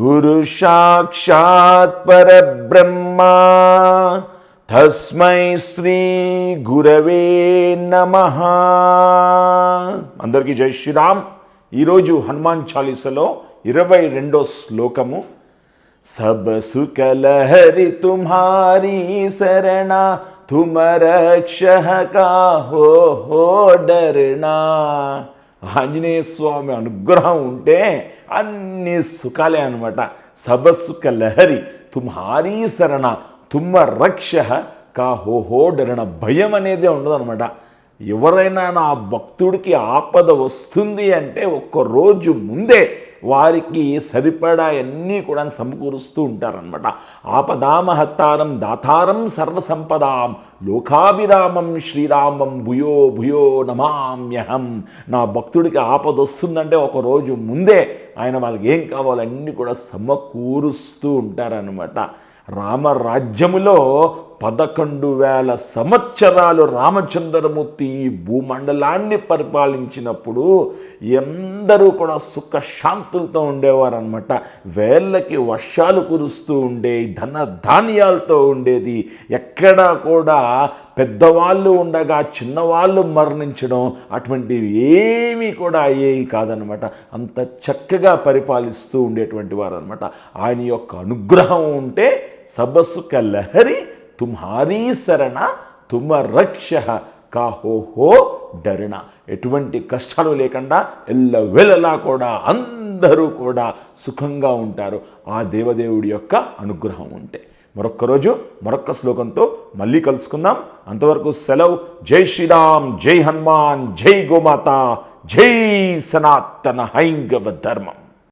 గురు సాక్షాత్ పరబ్రహ్మ. తస్మై శ్రీ గురవే నమ. అందరికీ జై శ్రీరామ్. ఈరోజు హనుమాన్ చాలీసలో ఇరవై రెండో శ్లోకము. సబ సుకలహరి తుమారీ శరణ తుమ రక్ష కాహో డరణ ఆంజనేయ స్వామి అనుగ్రహం ఉంటే అన్ని సుఖాలే అనమాట సబసుఖ లహరి తుమ్హారీ శరణ తుమ్మ రక్ష కా హోహో డరణ భయం అనేది ఉండదనమాట ఎవరైనా నా భక్తుడికి ఆపద వస్తుంది అంటే ఒక్క రోజు ముందే వారికి సరిపడా అన్నీ కూడా సమకూరుస్తూ ఉంటారనమాట ఆపదామహత్తారం దాతారం సర్వసంపదాం. లోకాభిరామం శ్రీరామం భూయో భూయో నమామ్యహం. నా భక్తుడికి ఆపద వస్తుందంటే ఒకరోజు ముందే ఆయన వాళ్ళకి ఏం కావాలో అన్నీ కూడా సమకూరుస్తూ ఉంటారనమాట రామరాజ్యములో పదకొండు వేల సంవత్సరాలు రామచంద్రమూర్తి ఈ భూమండలాన్ని పరిపాలించినప్పుడు ఎందరూ కూడా సుఖ శాంతులతో ఉండేవారు అనమాట వేళ్ళకి వర్షాలు కురుస్తూ ఉండే ధన ధాన్యాలతో ఉండేది. ఎక్కడా కూడా పెద్దవాళ్ళు ఉండగా చిన్నవాళ్ళు మరణించడం అటువంటివి ఏమీ కూడా అయ్యేవి కాదనమాట అంత చక్కగా పరిపాలిస్తూ ఉండేటువంటి వారు అనమాట ఆయన యొక్క అనుగ్రహం ఉంటే సబసుక లహరి తుమ్హారీ శరణ తుమ రక్ష కా హో హో డరణ ఎటువంటి కష్టాలు లేకుండా ఎల్లవెల్లలా కూడా అందరూ కూడా సుఖంగా ఉంటారు. ఆ దేవదేవుడి యొక్క అనుగ్రహం ఉంటే. మరొక్క రోజు మరొక్క శ్లోకంతో మళ్ళీ కలుసుకుందాం. అంతవరకు సెలవు. జై శ్రీరామ్ జై హనుమాన్ జై గోమాత జై సనాతన హైంగవ ధర్మం.